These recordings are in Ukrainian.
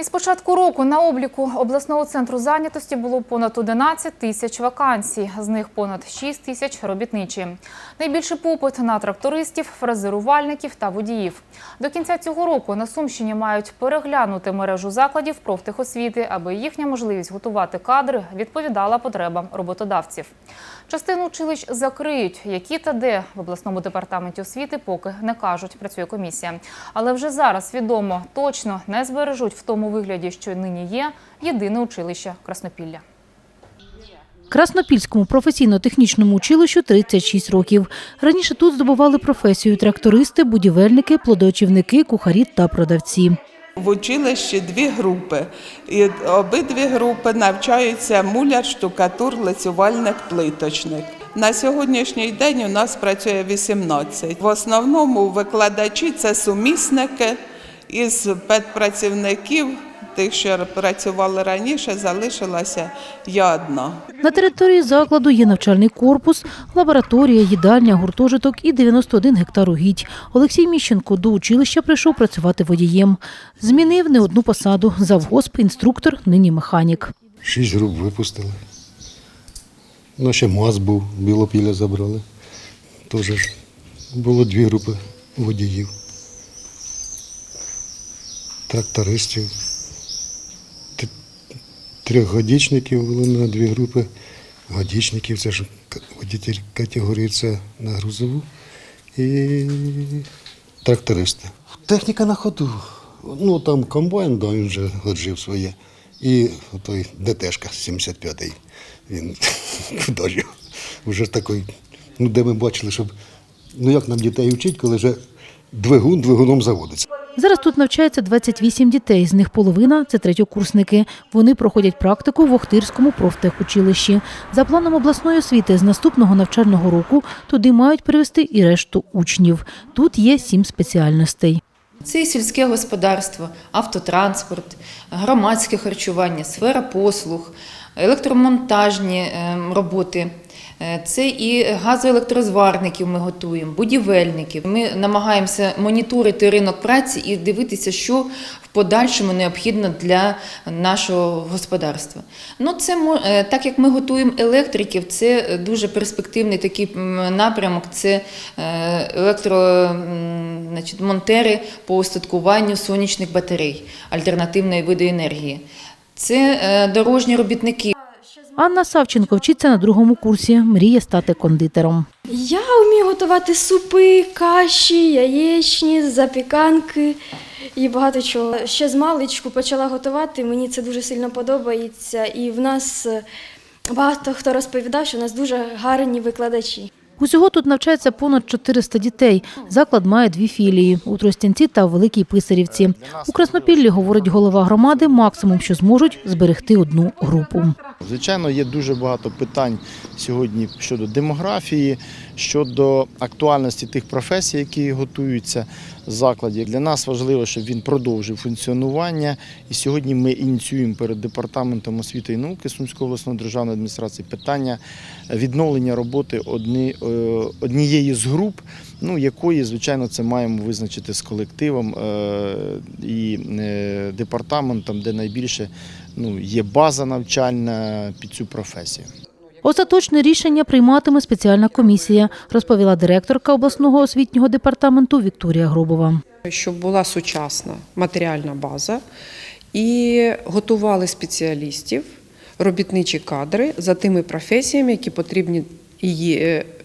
Із початку року на обліку обласного центру зайнятості було понад 11 тисяч вакансій, з них понад 6 тисяч робітничі. Найбільший попит на трактористів, фрезерувальників та водіїв. До кінця цього року на Сумщині мають переглянути мережу закладів профтехосвіти, аби їхня можливість готувати кадри відповідала потребам роботодавців. Частину училищ закриють, які та де в обласному департаменті освіти поки не кажуть, працює комісія. Але вже зараз відомо, точно не збережуть в тому вигляді, що нині є єдине училище Краснопілля. Краснопільському професійно-технічному училищу 36 років. Раніше тут здобували професію трактористи, будівельники, плодоочівники, кухарі та продавці. В училищі дві групи. І обидві групи навчаються муляр, штукатур, лицювальник, плиточник. На сьогоднішній день у нас працює 18. В основному викладачі це сумісники із педпрацівників. Тих, що працювали раніше, залишилася я одна. На території закладу є навчальний корпус, лабораторія, їдальня, гуртожиток і 91 гектар угідь. Олексій Міщенко до училища прийшов працювати водієм. Змінив не одну посаду – завгосп, інструктор, нині механік. Шість груп випустили. Ну, ще МАЗ був, Білопілля забрали. Теж було дві групи водіїв. Трактористів. Трьохгодічників було на дві групи. Годічників, це ж водитель категорії С на грузову. І трактористи. Техніка на ходу. Ну там комбайн, да, він вже отжив своє. І той ДТшка 75-й. Він ж? Вже такий, ну де ми бачили, щоб ну як нам дітей вчить, коли вже двигун двигуном заводиться. Зараз тут навчається 28 дітей, з них половина – це третьокурсники. Вони проходять практику в Охтирському профтехучилищі. За планом обласної освіти з наступного навчального року туди мають перевести і решту учнів. Тут є сім спеціальностей. Це і сільське господарство, автотранспорт, громадське харчування, сфера послуг, електромонтажні ем, роботи. Е, Це і газоелектрозварників ми готуємо, будівельників. Ми намагаємося моніторити ринок праці і дивитися, що в подальшому необхідно для нашого господарства. Ну, це е, так як ми готуємо електриків, це дуже перспективний такий напрямок. Це е, електро, значить, монтери по устаткуванню сонячних батарей, альтернативної види енергії. Це дорожні робітники. Анна Савченко вчиться на другому курсі, мріє стати кондитером. Я вмію готувати супи, каші, яєчні, запіканки і багато чого. Ще з маличку почала готувати. Мені це дуже сильно подобається. І в нас е, багато хто розповідав, що в нас дуже гарні викладачі. Усього тут навчається понад 400 дітей. Заклад має дві філії – у Тростянці та в Великій Писарівці. У Краснопіллі, говорить голова громади, максимум, що зможуть – зберегти одну групу. Звичайно, є дуже багато питань сьогодні щодо демографії, щодо актуальності тих професій, які готуються в закладі. Для нас важливо, щоб він продовжив функціонування. І сьогодні ми ініціюємо перед департаментом освіти і науки Сумської обласної державної адміністрації питання відновлення роботи одні, однієї з груп, ну якої, звичайно, це маємо визначити з колективом е, і е, департаментом, де найбільше ну, є база навчальна під цю професію. Остаточне рішення прийматиме спеціальна комісія, розповіла директорка обласного освітнього департаменту Вікторія Гробова. щоб була сучасна матеріальна база і готували спеціалістів, робітничі кадри за тими професіями, які потрібні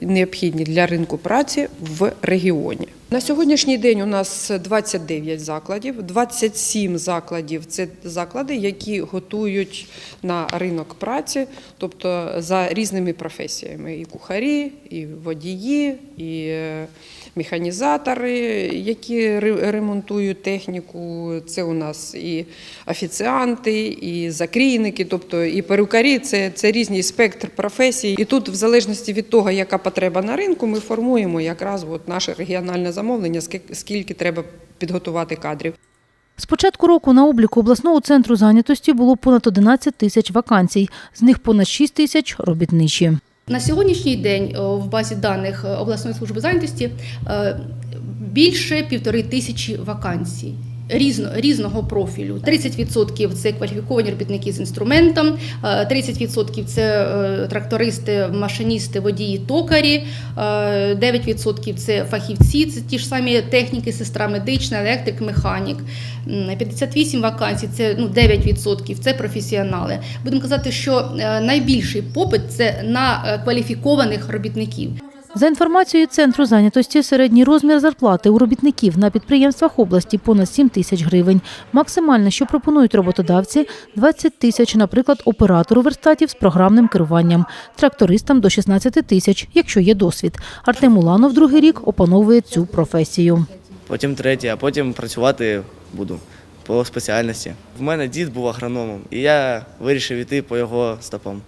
необхідні для ринку праці в регіоні. На сьогоднішній день у нас 29 закладів, 27 закладів це заклади, які готують на ринок праці, тобто за різними професіями: і кухарі, і водії, і е, механізатори, які ремонтують техніку. Це у нас і офіціанти, і закрійники, тобто і перукарі це, це різний спектр професій. І тут, в залежності від того, яка потреба на ринку, ми формуємо якраз от наше регіональне замовлення, скільки- скільки треба підготувати кадрів. З початку року на обліку обласного центру зайнятості було понад 11 тисяч вакансій, з них понад 6 тисяч – робітничі. На сьогоднішній день в базі даних е, обласної служби зайнятості е, більше півтори тисячі вакансій. Різно, різного профілю. 30% це кваліфіковані робітники з інструментом, е, 30% це е, трактористи, машиністи, водії, токарі, е, 9% це фахівці, це ті ж самі техніки, сестра медична, електрик, механік. М, 58 вакансій, це ну, 9% це професіонали. Будемо казати, що е, найбільший попит це на е, кваліфікованих робітників. За інформацією центру зайнятості, середній розмір зарплати у робітників на підприємствах області понад 7 тисяч гривень. Максимальне, що пропонують роботодавці, 20 тисяч, наприклад, оператору верстатів з програмним керуванням, трактористам до 16 тисяч, якщо є досвід. Артем Уланов другий рік опановує цю професію. потім третє, а потім працювати буду по спеціальності. В мене дід був агрономом, і я вирішив іти по його стопам.